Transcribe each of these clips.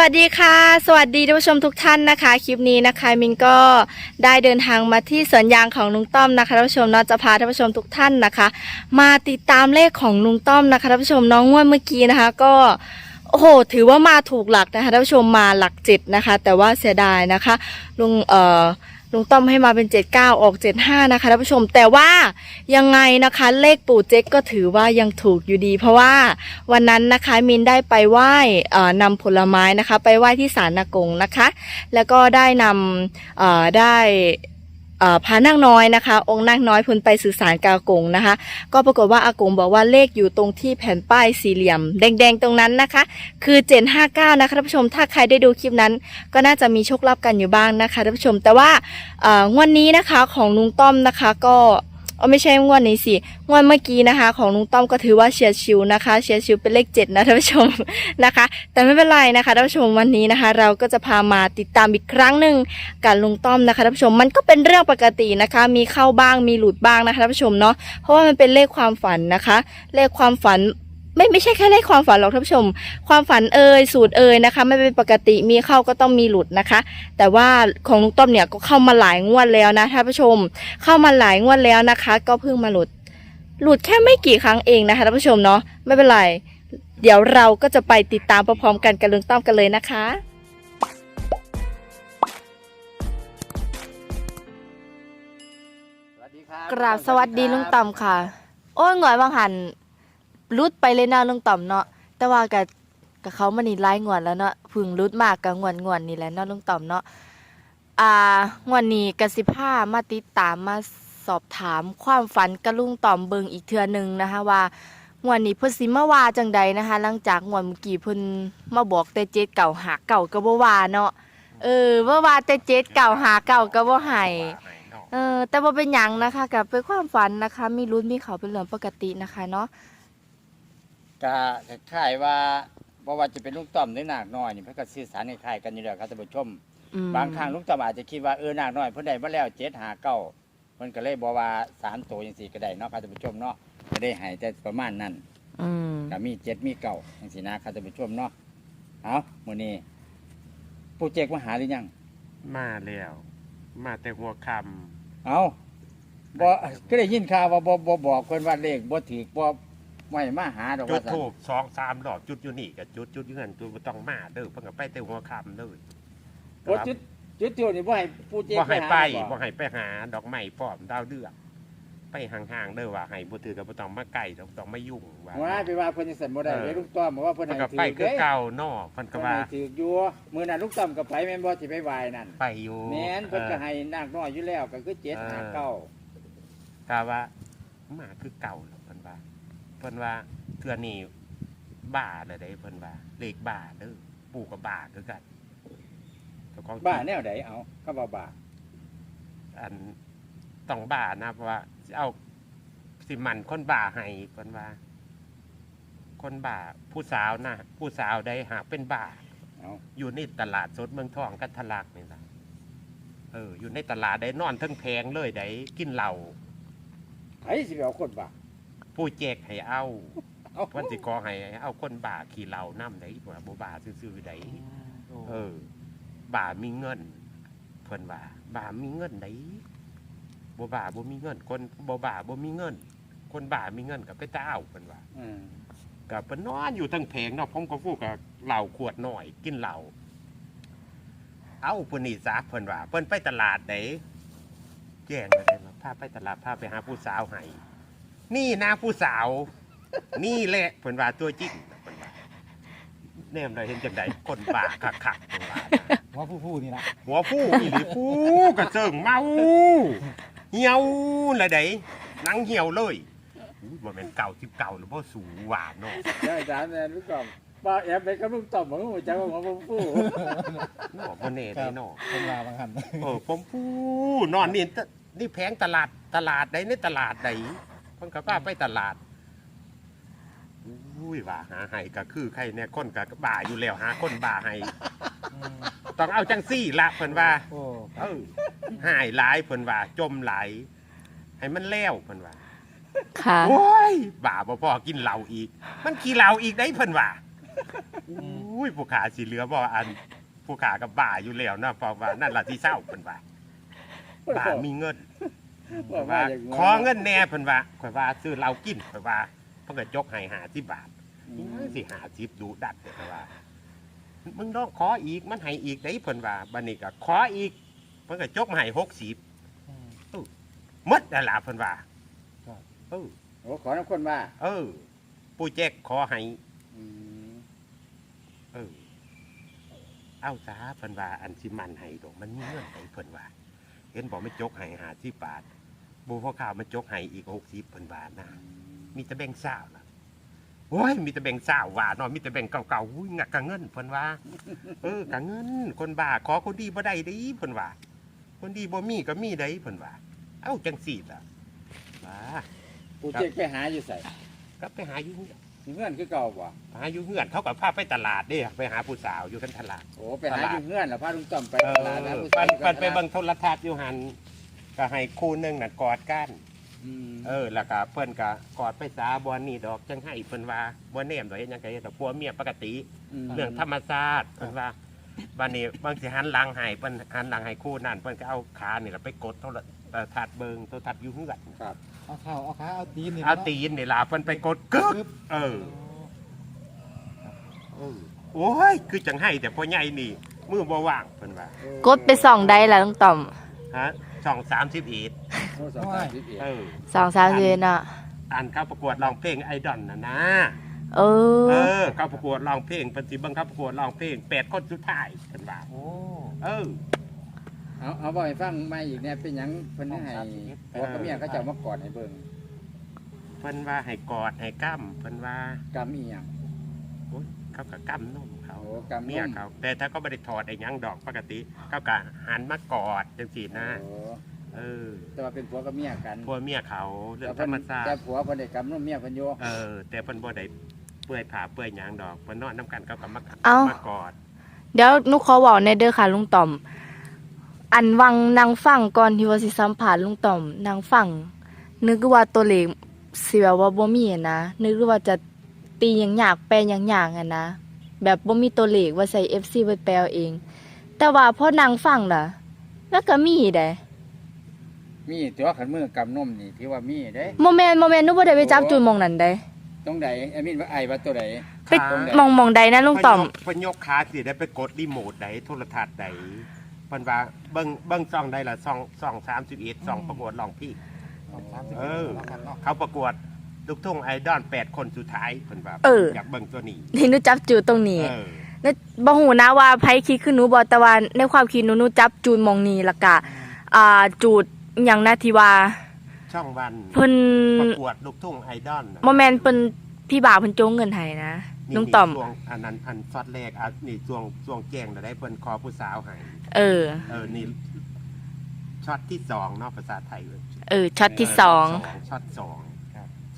วัสดีค่ะ สวัสดีท่านผู้ชมทุกท่านนะคะ คลิปนี้นะคะมินก็ได้เดินทางมาที่สวนยางของลุงต้อมนะคะท่านผู้ชมเนาะจะพาท่านผู้ชมทุกท่านนะคะ มาติดตามเลขของลุงต้อมนะคะท่านผู้ชมน้องงวดเมื่อกี้นะคะ ก็โอ้โหถือว่ามาถูกหลักนะคะท่านผู้ชมมาหลักเจ็ดนะคะ แต่ว่าเสียดายนะคะลุงเอ่อ ลุงต้อมให้มาเป็น 79 ออก 75 นะคะท่านผู้ชม แต่ว่ายังไงนะคะ เลขปู่เจ๊กก็ถือว่ายังถูกอยู่ดี เพราะว่าวันนั้นนะคะมินได้ไปไหว้นำผลไม้นะคะ ไปไหว้ที่ศาลนากงนะคะ แล้วก็ได้นำได้ พานั่งน้อยนะคะ องค์นั่งน้อยเพ้นไปสื่อสารกบอากงนะคะ ก็ปรากฏว่าอากงบอกว่าเลขอยู่ตรงที่แผ่นป้ายสี่เหลี่ยม แดงๆตรงนั้นนะคะ คือเจนห้าเก้านะคะท่านผู้ชมถ้าใครได้ดูคลิปนั้น ก็น่าจะมีโชคลาภกันอยู่บ้างนะคะท่านผู้ชม แต่ว่าเอ่องวดนี้นะคะของลุงต้อมนะคะก็ เออไม่ใช่งวดนี้สิงวดเมื่อกี้นะคะ ของลุงต้อมก็ถือว่าเฉียดชิวนะคะเฉียดชิวเป็นเลขเจ็ดนะท่านผู้ชมนะคะ แต่ไม่เป็นไรนะคะท่านผู้ชมวันนี้นะคะ เราก็จะพามาติดตามอีกครั้งหนึ่งกับลุงต้อมนะคะท่านผู้ชมมันก็เป็นเรื่องปกตินะคะ มีเข้าบ้างมีหลุดบ้างนะคะท่านผู้ชมเนาะเพราะว่ามันเป็นเลขความฝันนะคะ เลขความฝัน ไม่ไม่ใช่แค่เลขความฝันหรอกท่านผู้ชม ความฝันเอ่ยสูตรเอ่ยนะคะ ไม่เป็นปกติมีเข้าก็ต้องมีหลุดนะคะ แต่ว่าของลุงต้อมเนี่ยก็เข้ามาหลายงวดแล้วนะท่านผู้ชม เข้ามาหลายงวดแล้วนะคะ ก็เพิ่งมาหลุด หลุดแค่ไม่กี่ครั้งเองนะคะท่านผู้ชมเนาะไม่เป็นไรเดี๋ยวเราก็จะไปติดตามพร้อมๆกันกับลุงต้อมกันเลยนะคะสวัสดีครับกราบสวัสดีลุงต่อมค่ะ โอ้ยหน่อยบางหัน รุดไปเลยนะลุงต่อมเนาะแต่ว่ากับกับเขามานี่ไล่งวนแล้วเนาะพึ่งรุดมากกับงวนงวนนี่แหละเนาะลุงต่อมเนาะอ่างวนนี้กสิผ้ามาติดตามมาสอบถามความฝันกับลุงต่อมเบิงอีกเทือหนึงนะคะว่างวนนี้เพิ่นสิมาว่าจังใดนะคะ หลังจากงวนเมื่อกี้เพิ่นมาบอกแต่เจ็ดเก่าหาเก่าก็บ่ว่าเนาะเออว่าว่าแต่เจ็ดเก่าหาเก่าก็บ่ให้เออแต่ว่าเป็นหยังนะคะกับเป็นความฝันนะคะ มีรุ้นมีเขาเป็นเรื่องปกตินะคะเนาะ ก็คล้ายๆว่าบ่ว่าจะเป็นลุงต้อมหรือนาคน้อยนี่เพิ่นก็สื่อสารคล้ายๆกันอยู่แล้วครับท่านผู้ชม อืมบางครั้งลุงต้อมอาจจะคิดว่าเออนาคน้อยเพิ่นได้มาแล้ว7 5 9เพิ่นก็เลยบอกว่าสามตัวจังซี่ก็ได้เนาะครับท่านผู้ชมเนาะก็ได้ให้แต่ประมาณนั้น อืมก็มี7มี9จังซี่นะครับท่านผู้ชมเนาะเอามื้อนี้โปรเจกต์มาหาหรือยัง มาแล้ว มาแต่หัวคเอาบ่ก็ได้ยินข่าวว่าบ่บ่บอกเพิ่นว่าเลขบ่ถูกบ่ ไม่มาหาดอกำจุว่าดซั่นถูกสองสามดอกจุดอยู่นี่กับจุดจุดอยู่นั่นจุดบ่ต้องมาเด้อเพิ่งก็ไปแต่หัวคำเลยบ่จุดจุดเดียวนี่บ่ให้ผู้เจกบ่ให้หาไปบ่บ่ให้ไปหาดอกไม้พร้อมดาวเดือกไปห่างๆเด้อว่าให้บ่ถือกับบ่ต้องมาใกล้ต้องต้องมายุ่งว่า ว่าไปว่าเพิ่นจังซั่นบ่ได้เออเด้ลุงต้อมบอกว่าเพิ่นเพิ่นให้ก็ถืไปอคือเด้เก่านอเพิ่นก็เพิ่นว่าให้ถืออยู่มื้อนั้นลุงต้อมก็ไปแม่นบ่สิไปไหว้นั่นไปอยู่แม่นเพิ่นก็เออให้นาคน้อยอยู่แล้วก็คือ7เออ5 9ถ้าว่ามาคือเก่าแล้วเพิ่นว่า เพิ่นว่าเทื่อนี้บ้าเลยเด้เพิ่นว่าเลขบ้าเด้อปู่ก็บ้าคือกันเจ้ของบ้าแนวใดเอาก็บ่บ้าอันต้องบ้านะเพราะว่าสิเอาสิมันคนบ้าให้คนว่า คนบ้าผู้สาวนะผู้สาวได้หากเป็นบ้า เอาอยู่ในตลาดสดเมืองทองกันทะลักนี่นะเออ อยู่ในตลาดได้นอนทั้งแพงเลยได้กินเหล้าไผสิไปเอาคนบ้า ผู้แจกให้เอาเอาวันสิขอให้เอาคนบ้าขี่เหล้าน้ำได้บ่บ่บ้าซื่อๆได้เออบ้ามีเงินเพิ่นว่าบ้ามีเงินได้บ่บ้าบ่มีเงิน คนบ่บ้าบ่มีเงิน คนบ้ามีเงินก็ไปเต้าเพิ่นว่าอืมก็เพิ่นนอนอยู่ทั้งแผงเนาะผมก็ฟูกกับเหล้าขวดหน่อย กินเหล้าเอาเพิ่นนี่ซะเพิ่นว่าเพิ่นไปตลาดไดแจ้งเลยว่าพาไปตลาดพาไปหาผู้สาวให้ นี่นะผู้สาว นี่แหละเพิ่นว่าตัวจริงเพิ่นว่าแนมได้เห็นจังไดคนบ้าคักๆเพิ่นว่าว่าผู้ผู้นี่นะหัวผู้อีหลีผู้กระเจิงเมาเหี่ยวละไดหนังเหี่ยวเลยอู้บ่แม่นเก่าสิบเก่าหรือบ่สูหวานเนาะเดี๋ยวอาจารย์แม่นลุงต้อมบ่แอบไปกับลุงต้อมบ่ฮู้จักว่าผมผู้เนาะบ่แน่ได้เนาะ เป็นลาบางหันเออผมผู้นอนนี่ตนี่แพงตลาดตลาดใดในตลาดใด เพิ่นก็พาไปตลาดอุ้ยว่าหาให้ก็คือใครเนี่ยคนก็บ้าอยู่แล้วหาคนบ้าให้ต้องเอาจังซี่ละเพิ่นว่าโอ้เออหายหลายเพิ่นว่า จมไหลายให้มันแล้วเพิ่นว่าค่ะ โอ้ยบ้าบ่พอกินเหล้าอีก มันขี้เหล้าอีกได้เพิ่นว่าอุ้ยผู้ขาสิเหลือบ่อันผู้ขากับบ่าอยู่แล้วเนาะเพราะว่านั่นล่ะที่เศร้าเพิ่นว่าบ่ามีเงิน บอกว่าว่าอย่างขอเงินแหน่เพิ่นว่าข่อยว่าซื้อเหล้ากินข่อยว่าเพิ่นก็ยกให้50บาทอืมสิ50ดุดัดเด้อข่อยว่า มึงต้องขออีกมันให้อีกได้เพิ่นว่าบัดนี้ก็ขออีกเพิ่นก็ยกมาให้60อืมหมดนั่นล่ะเพิ่นว่าครับ เออโอ้ขอน้ำคนว่าเออปู่แจ๊กขอให้ อืมเออ เอาซาเพิ่นว่าอันสิมันให้ดอกมันมีเงินให้เพิ่นว่า เห็นบอกไม่จกให้หาที่บาท บูพ่อข้าวมันจกให้อีกหกสิบเพิ่นบาทนะมีแต่แบ่งเศร้าล่ะโอ้ยมีแต่แบ่งเศร้าว่าเนาะมีแต่แบ่งเก่าๆอุ้ยงักกะเงินเพิ่นว่า เออกะเงิน คนบ้าขอคนดีบ่ได้เด้เพิ่นว่า คนดีบ่มีก็มีได้เพิ่นว่า เอ้าจังสี่ล่ะว่าปูเจ๊กไปหาอยู่ใส่ก็ไปหาอยู่เฮือนเงื่อนคือเก่าบ่ไปหาอยู่เฮือนเขากับพาไปตลาดเด้ไปหาผู้สาวอยู่กันตลาดโอ้ไปหาอยู่เงื่อนแล้วพาลุงต้อมไปเอตลาดอแล้วผู้ปัชายนปันไปเบิ่งโทรทัศน์อยู่หัน ก็ให้คู่หนึงน่ะกอดกันอืมเออแล้วก็เพิ่นก็กอดไปสาบ่นี่ดอกจังให้เพิ่นว่าบ่แนมดอกเฮ็ดหยังก็เฮ็ดแต่ผัวเมียปกติมเรื่องธรรมชาติเพิ่นว่าบัดนี้บางสิหันหลังให้เพิ่นหันหลังให้คู่นั่นเพิ่นก็เอาขานี่ล่ะไปกดโทรทัศน์เบิ่งโทรทัศน์อยู่เฮือนครับ เอาเท้าเอาขาเอาตีนนี่เอาตีนนี่ล่ะเพิ่นไปกดกึ๊บปึ๊บเออเออ โอ้ย คือจังให้แต่พ่อใหญ่นี่มือบ่ว่างเพิ่นว่า กดไปส่องได้แล้วลุงต่อม ฮะช่อง31โอ้สองสามสิบเอ็ดเออสองสามเดือนอะ อ่านเข้าประกวดร้องเพลงไอดอลน่ะนะ เอเอออเข้าประกวดร้องเพลงปฏิบังคับประกวดร้องเพลงแปดคนสุดท้ายกันว่าโอ้เออ เอาเอาบ่ให้ฟังมาอีกเนี่ยเป็นหยังเพิ่นให้ผัวกับเมียเขาเจะมากอดให้เบิ่งเพิ่นว่าให้กอดให้กั้มเพิ่นว่ากำอีหยังโอ๊ยเขาก็กั้มนุ่มเขา โอ้กำเมียเขาแต่ถ้าเขาไม่ได้ถอดไอ้หยังดอกปกติเขาก็หันมากอดจังสีนะโอ้เออแต่ว่าเป็นผัวกับเมียกันพวกเมียเขาเรื่องธแต่รรมเพิ่นชาแต่ติผัวเพิ่นได้กำนุ่มเมียเพิ่นอยู่เออ แต่เพิ่นบ่ได้เปื่อยผ่าเปื่อยหยังดอกเพิ่นนอนน้ำกันเขาก็มาเอ้า มากอด เดี๋ยวหนุขอเว้าในเด้อค่ะลุงต่อม อันวังนางฟังก่อนที่ว่าสิสัมผัสลุงต่อมนางฟังนึกว่าตัวเลขสิแบบว่าบ่มีอะนะนึกว่าจะตีอย่างยากแปลอย่างยากอะนะ แบบบ่มีตัวเลขว่าใส่ FC ไปแปลเอาเอง แต่ว่าพอนางฟังน่ะ แล้วก็มีเด้มีตัวขันมือกำนุ่มนี่ที่ว่ามีเด้ โมเมนต์โมเมนต์หนูบ่ได้ไปจับจูนหมองนั้นเด้ตรงใดไอ้มินว่าไอ้ว่าตัวใดไปหมองหมองใดนะลุงต่อม เพิ่นยกขาสิได้ไปกดรีโมทใดโทรทัศน์ใดเพิ่นว่าเบิ่งเบิ่งช่องใดล่ะช่องช่อง31ช่องประกวดร้องเพลงสองสามสิบเออแล้วกันเนาะเขาประกวด ลูกทุ่งไอดอล8คนสุดท้ายเพิ่นว่าเอออ ยากเบิ่งตัวนี้ที่หนูจับจูนตรงนี้เออแล้วบ่ฮู้นะว่าไผคิดคือหนูบ่แต่ว่าในความคิดหนูหนูจับจูนหมองนี้และก็อ่าจูดอหย่างนะที่ว่าช่องวันเพิ่นประกวดลูกทุ่งไอดอลน่ะบ่แม่นเพิ่นพี่บ่าวเพิ่นโจงเงินให้นะนี่ลุงต่อม ช่วงอันนั้นอันฟอดแรกอันนี่ช่วงช่วงแจ้งแล้วได้เพิ่นขอผู้สาวให้เออ เออนี่ช็อตที่สองเนาะภาษาไทยเว้ยเออช็อตที่สองช็อตสอง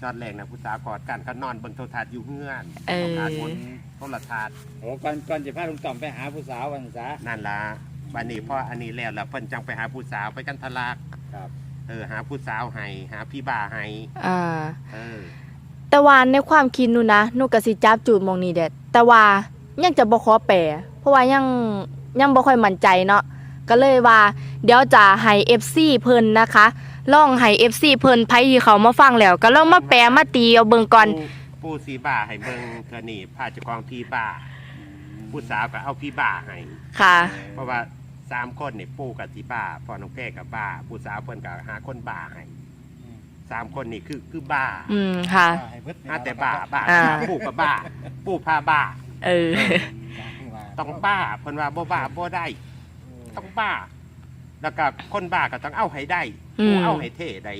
ช็อตแรกนะผู้สาวกอดกันเขานอนเบิ่งโทรทัศน์อยู่เฮือนเออโทรทัศน์บนโทรทัศน์โอ้ก่อนก่อนจะพาลุงต่อมไปหาผู้สาววันซะนั่นล่ะบัดนี้พออันนี้แล้วแล้วเพิ่นจังไปหาผู้สาวไปกันทะลักครับเออหาผู้สาวให้หาพี่บ่าให้อ่า เออ แต่ว่าในความคิดหนูนะหนูก็สิจับจูดหมองนี้แหละแต่ว่ายังจะบ่ขอแปลเพราะว่ายังยังบ่ค่อยมั่นใจเนาะก็เลยว่า เดี๋ยวจะให้ FC เพิ่นนะคะ ลองให้ FC เพิ่นไผที่เขามาฟังแล้วก็ลองมาแปลมาตีเอาเบิ่งก่อนผู้ผู้สีบ่าให้เบิ่งเทื่อนี่พาเจ้าของพี่บ่าผู้สาวก็เอาพี่บ่าให้ ค่ะ เพราะว่าสามคนนี่ปู่กับสีบ้าพ่อน้องแพ้กับบ้า ผู้สาวเพิ่นก็หาคนบ้าให้สามคนนี่คือคือบ้าอืมค่ะให้เบิดนี่หาแต่บ้าบ้าอ่า ปู่กับบ้า ปู่พาบ้า เออ ต้องบ้าเพิ่นว่าบ่บ้าบ่ได้ ต้องบ้า แล้วก็คนบ้าก็ต้องเอาให้ได้อืมปู่เอาให้เท่ได้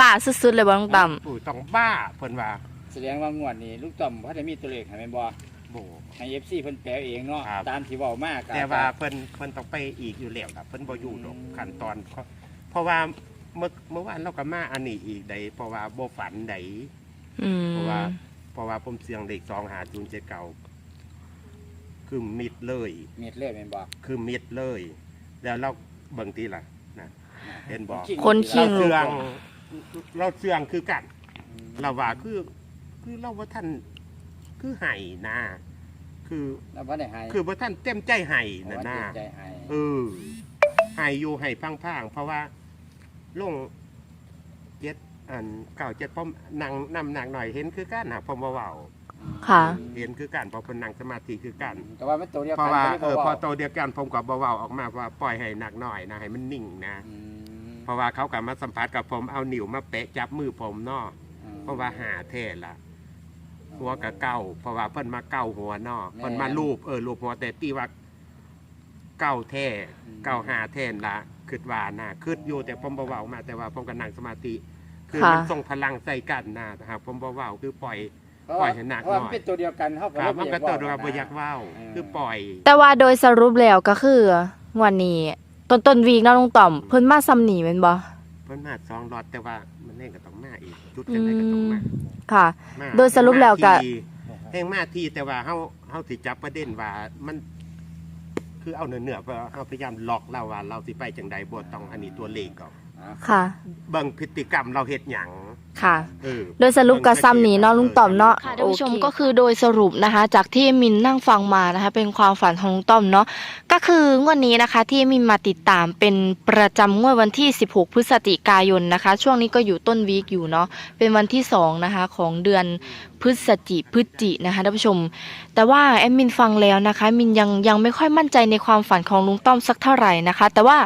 บ้าสุดๆเลยบ่ต้องต่ำปู่ต้องบ้าเพิ่นว่าแสดงว่างวดนี้ลุงต่อมพันได้มีตัวเลขให้แม่นบ่โบ ให้ FC เพิ่นแปลเองเนาะครับ ตามที่เว้ามากแต่ว่าเพิ่นเพิ่นต้องไปอีกอยู่แล้วครับเพิ่นบ่อยู่ดอกขั้นตอนเพราะเพราะว่าเมื่อเมื่อวานเราก็มาอันนี้อีกได้เพราะว่าบ่ฝันได้อืมเพราะว่า เพราะว่าผมเสียงเด็กสองหาจูนเจ็ดเก่าคือมิดเลย เม็ดเลยแม่นบ่คือมิดเลย แล้วเรา เบิ่งทีละนะเห็นบ่คนขี้เราง เสีลูยกงเราเสียงคือกันเราว่าคือคือเราว่าท่านคือไห้นะคือ แล้วบ่ได้ให้คือบ่ท่านเต็มใจให้เพราะน่ะว่านะเจ็บใจให้เออให้อยู่ให้พังๆเพราะว่าลงเจ็ดอันเก่าเจ็ดผมนั่งนำหนักหน่อยเห็นคือกันหาผมบ่เว้า ค่ะ เห็นคือกันเพอเพิ่นนั่งสมาธิคือกันแต่ว่ามันตัวเดียวเพกันราะว่าไม่เออว้พอโตเดียวกันผมก็บ่เว้าออกมาว่าปล่อยให้หนักหน่อยนะให้มันนิ่งนะอืมเพราะว่าเขาก็มาสัมผัสกับผมเอานิ้วมาเปะจับมือผมเนาะอืมเพราะว่าหาเทศละหัวกะเก้าเพราะว่าเพิ่นมาเก้าหัวเนาะแม่เพิ่นมารูปเออรูปหัวแต่ตีว่าเก้าแท้อืมเก้าหาแท่นละคิดว่านะคิดอยู่แต่ผมบ่เว้ามาแต่ว่าผมก็นั่งสมาธิ คือค่ะมันส่งพลังใส่กันนะนะครับผมบ่เว้าคือปล่อยเพราะ ปล่ว่าอยให้หนักเพราะว่าหน่มัอยนเป็นตัวเดียวกันเฮาครับเลยมันก็บ่ตัวเดียวกับบ่นะอยากเว้าเออคือปล่อย แต่ว่าโดยสรุปแล้วก็คือวันนี้ต้นต้นวีคเนาะลุงต่อม เพิ่นมาซ้ำหนีแม่นบ่เพิ่นมาสองรอดแต่ว่ามันเล่นก็ต้องมาอีกจุดจังไดก็ต้องมาค่ะ มาโดยสรุปแล้วก็ แห่งมาทีแต่ว่าเฮาเฮาสิจับประเด็นว่ามัน คือเอาเนื้อๆว่าเฮาพยายามล็อกเราว่า เราสิไปจังใดบ่ต้องอันนี้ตัวเลขก่อน ค่ะ เบิ่งพฤติกรรมเราเฮ็ดหยัง ค่ะเออโดยสรุปกับซ้ำหนีเนาะลุงต่อมเนาะ ค่ะท่านผู้ชมก็คือโดยสรุปนะคะ จากที่มินนั่งฟังมานะคะ เป็นความฝันของลุงต่อมเนาะ ก็คืองวดนี้นะคะที่มินมาติดตามเป็นประจำงวดวันที่ 16 พฤศจิกายนนะคะ ช่วงนี้ก็อยู่ต้นวีคอยู่เนาะเป็นวันที่สองนะคะของเดือนพฤศจิพฤศจินะคะท่านผู้ชม แต่ว่าแอมมินฟังแล้วนะคะมินยังยังไม่ค่อยมั่นใจในความฝันของลุงต้อมสักเท่าไหร่นะคะ แต่ว่า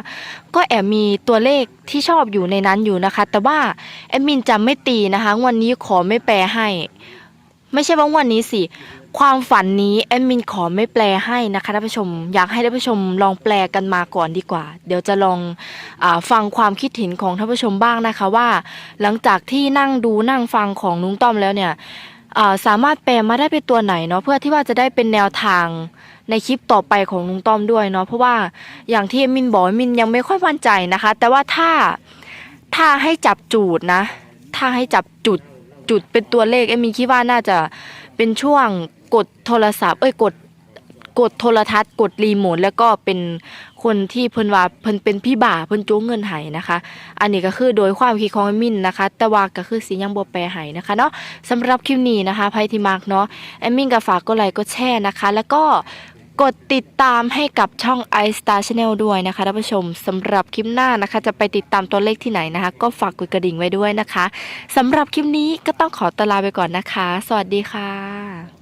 ก็แอบมีตัวเลขที่ชอบอยู่ในนั้นอยู่นะคะ แต่ว่าแอดมินจะไม่ตีนะคะ วันนี้ขอไม่แปลให้ ไม่ใช่ว่างวันนี้สิ ความฝันนี้แอดมินขอไม่แปลให้นะคะท่านผู้ชม อยากให้ท่านผู้ชมลองแปลกันมาก่อนดีกว่า เดี๋ยวจะลองอฟังความคิดเห็นของท่านผู้ชมบ้างนะคะว่า หลังจากที่นั่งดูนั่งฟังของลุงต้อมแล้วเนี่ยสามารถแปลมาได้เป็นตัวไหนเนาะเพื่อที่ว่าจะได้เป็นแนวทางในคลิปต่อไปของลุงต้อมด้วยเนาะเพราะว่าอย่างที่มินบอกมินยังไม่ค่อยมั่นใจนะคะ แต่ว่าถ้าถ้าให้จับจูดนะ ถ้าให้จับจุดจุดเป็นตัวเลขเอมมินคิดว่าน่าจะเป็นช่วง กดโทรศัพท์ เอ้ยกดกดโทรทัศน์ กดรีโมทแล้วก็เป็นคนที่เพิ่นว่าเพิ่นเป็นพี่บ่าเพิ่นโจ้เงินไห้นะคะ อันนี้ก็คือโดยความคิดของเอมมินนะคะ แต่ว่าก็คือสียังบ่แปลไห้นะคะเนาะสำหรับคลิปนี้นะคะไพที่มากเนาะเอมมินก็ฝากกดไลค์กดแชร์นะคะ แล้วก็กดติดตามให้กับช่อง i Star Channel ด้วยนะคะท่านผู้ชมสำหรับคลิปหน้านะคะ จะไปติดตามตัวเลขที่ไหนนะคะ ก็ฝากกดกระดิ่งไว้ด้วยนะคะสำหรับคลิปนี้ก็ต้องขอตลาไปก่อนนะคะ สวัสดีค่ะ